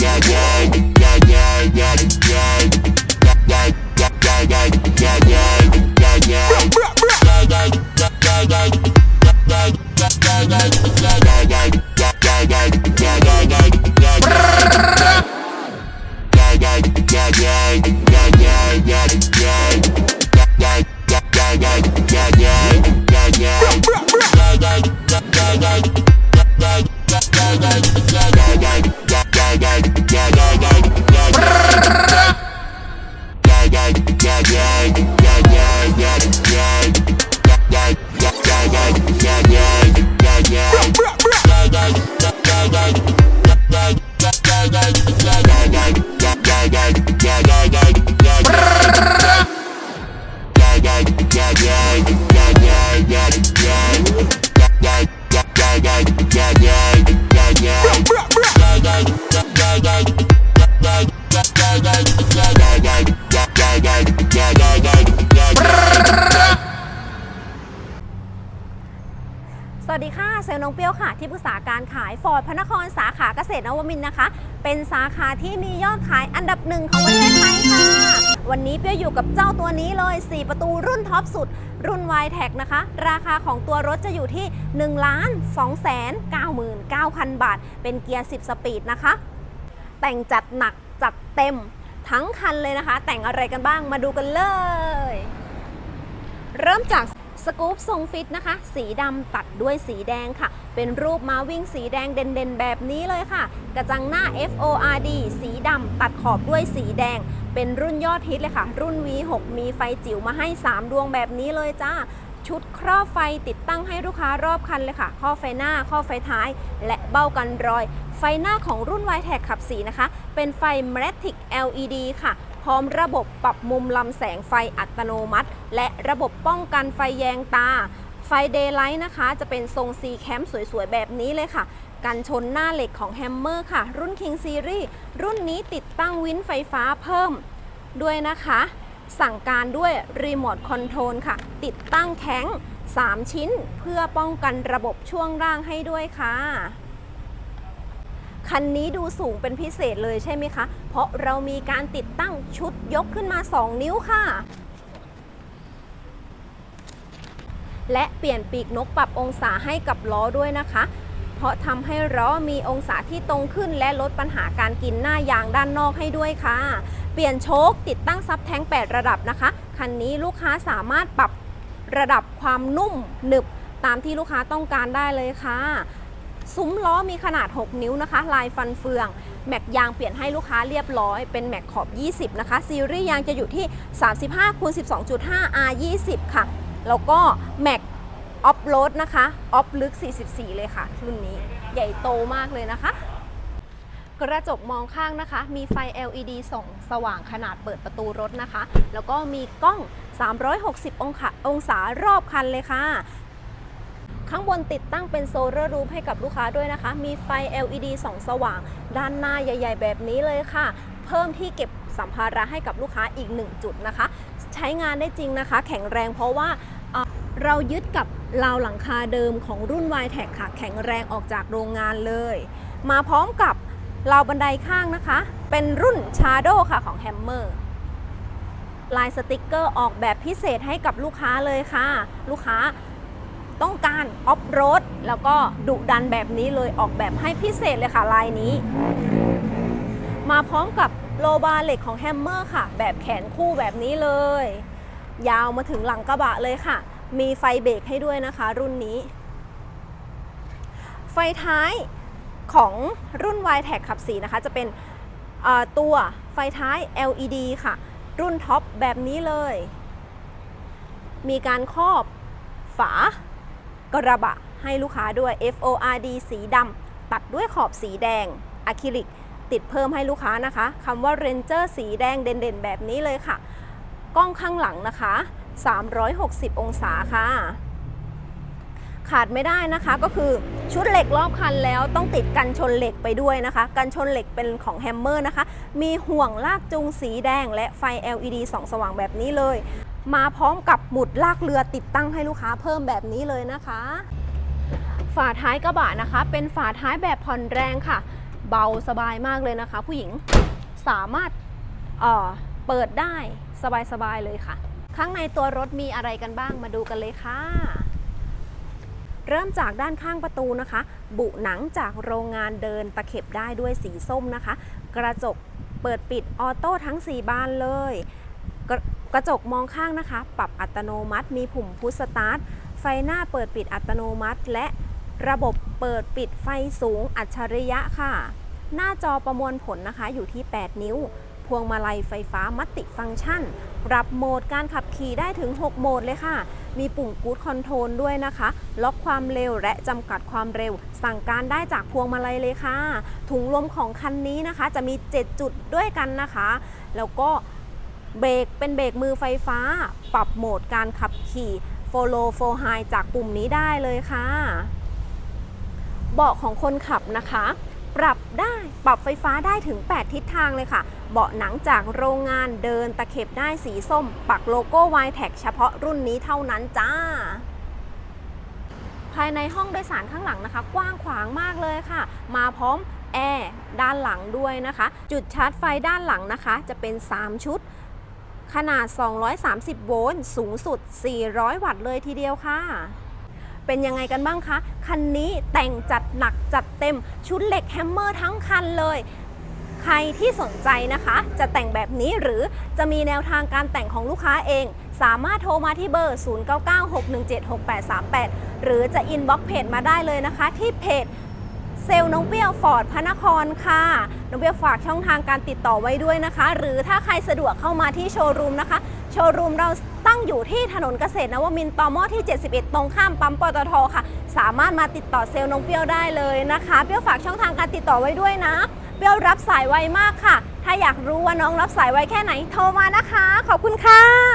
yeah, yeah, yeah. ส น้องเปรี้ยวค่ะ ที่ปรึกษาการขายฟอร์ดพระนครสาขาเกษตรนวมินนะคะ เป็นสาขาที่มียอดขายอันดับหนึ่งของประเทศไทยค่ะ วันนี้เปรี้ยวอยู่กับเจ้าตัวนี้เลย 4 ประตูรุ่นท็อปสุด รุ่น y t e c นะคะ ราคาของตัวรถจะอยู่ที่ 1 2 9 9 0 0 0 บาท เป็นเกียร์ 10 สปีดนะคะ แต่งจัดหนักจัดเต็มทั้งคันเลยนะคะ แต่งอะไรกันบ้างมาดูกันเลย เริ่มจาก สกู๊ปทรงฟิตนะคะ สีดำตัดด้วยสีแดงค่ะ เป็นรูปม้าวิ่งสีแดงเด่นๆ แบบนี้เลยค่ะ กระจังหน้า FORD สีดำตัดขอบด้วยสีแดง เป็นรุ่นยอดฮิตเลยค่ะ รุ่น V6 มีไฟจิ๋วมาให้ 3 ดวงแบบนี้เลยจ้าชุดครอบไฟติดตั้งให้ลูกค้ารอบคันเลยค่ะ ข้อไฟหน้า ข้อไฟท้าย และเบ้ากันรอย ไฟหน้าของรุ่น y t e c ขับสีนะคะ เป็นไฟ Matic LED ค่ะ พร้อมระบบปรับมุมลำแสงไฟอัตโนมัติ และระบบป้องกันไฟแยงตา ไฟ Daylight นะคะ จะเป็นทรง C Cam สวยๆ แบบนี้เลยค่ะ กันชนหน้าเหล็กของ Hammer ค่ะ รุ่น King Series รุ่นนี้ติดตั้งวินไฟฟ้าเพิ่มด้วยนะคะ สั่งการด้วยรีโมทคอนโทรลค่ะ ติดตั้งแข้ง3 ชิ้นเพื่อป้องกันระบบช่วงล่างให้ด้วยค่ะคันนี้ดูสูงเป็นพิเศษเลยใช่ไหมคะ เพราะเรามีการติดตั้งชุดยกขึ้นมา 2 นิ้วค่ะ และเปลี่ยนปีกนกปรับองศาให้กับล้อด้วยนะคะ เพราะทำให้ล้อมีองศาที่ตรงขึ้นและลดปัญหาการกินหน้ายางด้านนอกให้ด้วยค่ะ เปลี่ยนโชคติดตั้งซับแท้ง 8 ระดับนะคะ คันนี้ลูกค้าสามารถปรับระดับความนุ่มหนึบตามที่ลูกค้าต้องการได้เลยค่ะซุ้มล้อมีขนาด 6 นิ้วนะคะ ลายฟันเฟือง แม็กยางเปลี่ยนให้ลูกค้าเรียบร้อย เป็นแม็กขอบ 20 นะคะ ซีรีส์ยางจะอยู่ที่ 35คูณ12.5 R 20 ค่ะ แล้วก็แม็กออฟโรดนะคะออฟลึก 44 เลยค่ะ รุ่นนี้ใหญ่โตมากเลยนะคะ กระจกมองข้างนะคะ มีไฟ LED ส่องสว่างขนาดเปิดประตูรถนะคะ แล้วก็มีกล้อง 360 องศาองศารอบคันเลยค่ะ ข้างบนติดตั้งเป็นโซลาร์รูฟให้กับลูกค้าด้วยนะคะ มีไฟ LED ส่องสว่าง ด้านหน้าใหญ่ ๆ แบบนี้เลยค่ะ เพิ่มที่เก็บสัมภาระให้กับลูกค้าอีก 1 จุดนะคะ ใช้งานได้จริงนะคะ แข็งแรงเพราะว่า เรายึดกับราวหลังคาเดิมของรุ่น y t e c ค่ะแข็งแรงออกจากโรงงานเลย มาพร้อมกับราวบันไดข้างนะคะ เป็นรุ่น Shadow ค่ะของ Hammer ลายสติกเกอร์ออกแบบพิเศษให้กับลูกค้าเลยค่ะ ลูกค้าต้องการออฟโรดแล้วก็ดุดันแบบนี้เลยออกแบบให้พิเศษเลยค่ะลายนี้ มาพร้อมกับโลบาเหล็กของแฮมเมอร์ค่ะ แบบแขนคู่แบบนี้เลย ยาวมาถึงหลังกระบะเลยค่ะ มีไฟเบรกให้ด้วยนะคะ รุ่นนี้ ไฟท้ายของรุ่น y t e c ขับสีนะคะ จะเป็นตัวไฟท้าย LED ค่ะ รุ่นท็อปแบบนี้เลย มีการครอบฝากระบะให้ลูกค้าด้วย FORD สีดำตัดด้วยขอบสีแดงอะคริลิกติดเพิ่มให้ลูกค้านะคะคำว่า Ranger สีแดงเด่นๆ แบบนี้เลยค่ะ กล้องข้างหลังนะคะ 360 องศาค่ะ ขาดไม่ได้นะคะก็คือชุดเหล็กรอบคันแล้วต้องติดกันชนเหล็กไปด้วยนะคะ กันชนเหล็กเป็นของแฮมเมอร์นะคะ มีห่วงลากจูงสีแดงและไฟ LED ส่องสว่างแบบนี้เลย มาพร้อมกับหมุดลากเรือติดตั้งให้ลูกค้าเพิ่มแบบนี้เลยนะคะ ฝาท้ายกระบะนะคะ เป็นฝาท้ายแบบผ่อนแรงค่ะ เบาสบายมากเลยนะคะ ผู้หญิงสามารถเอ่อเปิดได้ สบายๆเลยค่ะ ข้างในตัวรถมีอะไรกันบ้างมาดูกันเลยค่ะ เริ่มจากด้านข้างประตูนะคะ บุหนังจากโรงงานเดินตะเข็บได้ด้วยสีส้มนะคะ กระจกเปิดปิดออโต้ทั้ง 4 บานเลยกระกระจกมองข้างนะคะ ปรับอัตโนมัติ มีปุ่มพุชสตาร์ท ไฟหน้าเปิดปิดอัตโนมัติ และระบบเปิดปิดไฟสูงอัจฉริยะค่ะ หน้าจอประมวลผลนะคะอยู่ที่ 8 นิ้ว พวงมาลัยไฟฟ้ามัตติฟังก์ชันปรับโหมดการขับขี่ได้ถึง 6 โหมดเลยค่ะ มีปุ่มกู๊ดคอนโทรลด้วยนะคะ ล็อกความเร็วและจำกัดความเร็ว สั่งการได้จากพวงมาลัยเลยค่ะ ถุงลมของคันนี้นะคะ จะมี 7 จุดด้วยกันนะคะ แล้วก็เบรกเป็นเบรกมือไฟฟ้า ปรับโหมดการขับขี่ follow for high จากปุ่มนี้ได้เลยค่ะ เบาะของคนขับนะคะ ปรับได้ปรับไฟฟ้าได้ถึง 8 ทิศทางเลยค่ะ เบาะหนังจากโรงงานเดินตะเข็บได้สีส้ม ปักโลโก้ y t e c เฉพาะรุ่นนี้เท่านั้นจ้า ภายในห้องโดยสารข้างหลังนะคะ กว้างขวางมากเลยค่ะ มาพร้อมแอร์ด้านหลังด้วยนะคะ จุดชาร์จไฟด้านหลังนะคะ จะเป็น 3 ชุด ขนาด 230 โวลต์ สูงสุด 400 วัตต์เลยทีเดียวค่ะ เป็นยังไงกันบ้างคะ คันนี้แต่งจัดหนักจัดเต็มชุดเหล็กแฮมเมอร์ทั้งคันเลยใครที่สนใจนะคะ จะแต่งแบบนี้หรือจะมีแนวทางการแต่งของลูกค้าเอง สามารถโทรมาที่เบอร์ 0996176838 หรือจะอินบ็อกเพจมาได้เลยนะคะ ที่เพจเซลน้องเปี้ยวฟอร์ดพระนครค่ะ น้องเปี้ยวฝากช่องทางการติดต่อไว้ด้วยนะคะ หรือถ้าใครสะดวกเข้ามาที่โชว์รูมนะคะ โชว์รูมเรา งอยู่ที่ถนนเกษตรนวมินทร์ตอมอที่ 71 ตรงข้ามปั๊มปตทค่ะ สามารถมาติดต่อเซลล์น้องเปรี้ยวได้เลยนะคะ เปรี้ยวฝากช่องทางการติดต่อไว้ด้วยนะ เปรี้ยวรับสายไวมากค่ะ ถ้าอยากรู้ว่าน้องรับสายไวแค่ไหนโทรมานะคะ ขอบคุณค่ะ